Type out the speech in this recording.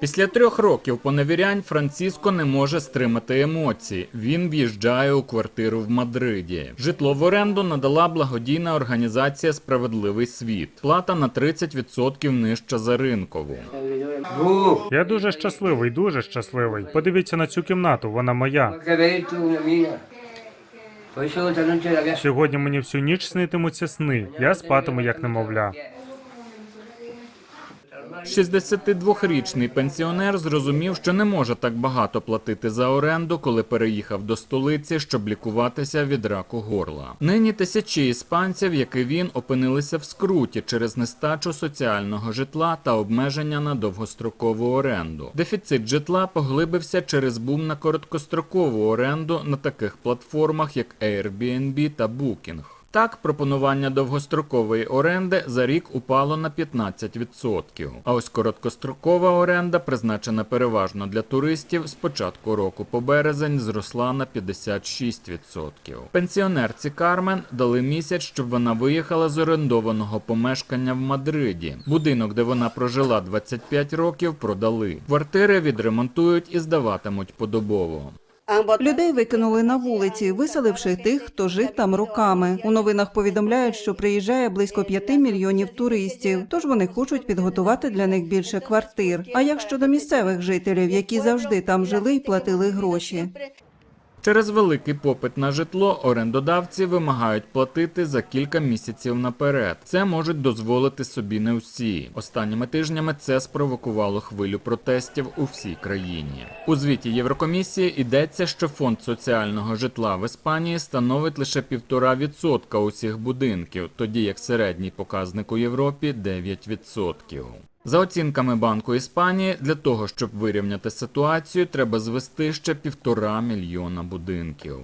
Після трьох років поневірянь Франциско не може стримати емоцій. Він в'їжджає у квартиру в Мадриді. Житло в оренду надала благодійна організація Справедливий світ. Плата на 30% нижча за ринкову. Я дуже щасливий, дуже щасливий. Подивіться на цю кімнату, вона моя. Сьогодні мені всю ніч снитимуться сни. Я спатиму як немовля. 62-річний пенсіонер зрозумів, що не може так багато платити за оренду, коли переїхав до столиці, щоб лікуватися від раку горла. Нині тисячі іспанців, як і він, опинилися в скруті через нестачу соціального житла та обмеження на довгострокову оренду. Дефіцит житла поглибився через бум на короткострокову оренду на таких платформах, як Airbnb та Booking. Так, пропонування довгострокової оренди за рік упало на 15%. А ось короткострокова оренда, призначена переважно для туристів, з початку року по березень зросла на 56%. Пенсіонерці Кармен дали місяць, щоб вона виїхала з орендованого помешкання в Мадриді. Будинок, де вона прожила 25 років, продали. Квартири відремонтують і здаватимуть подобово. Людей викинули на вулиці, виселивши тих, хто жив там роками. У новинах повідомляють, що приїжджає близько 5 мільйонів туристів, тож вони хочуть підготувати для них більше квартир. А як щодо місцевих жителів, які завжди там жили і платили гроші? Через великий попит на житло орендодавці вимагають платити за кілька місяців наперед. Це можуть дозволити собі не всі. Останніми тижнями це спровокувало хвилю протестів у всій країні. У звіті Єврокомісії йдеться, що фонд соціального житла в Іспанії становить лише півтора відсотка усіх будинків, тоді як середній показник у Європі 9%. За оцінками Банку Іспанії, для того, щоб вирівняти ситуацію, треба звести ще півтора мільйона будинків.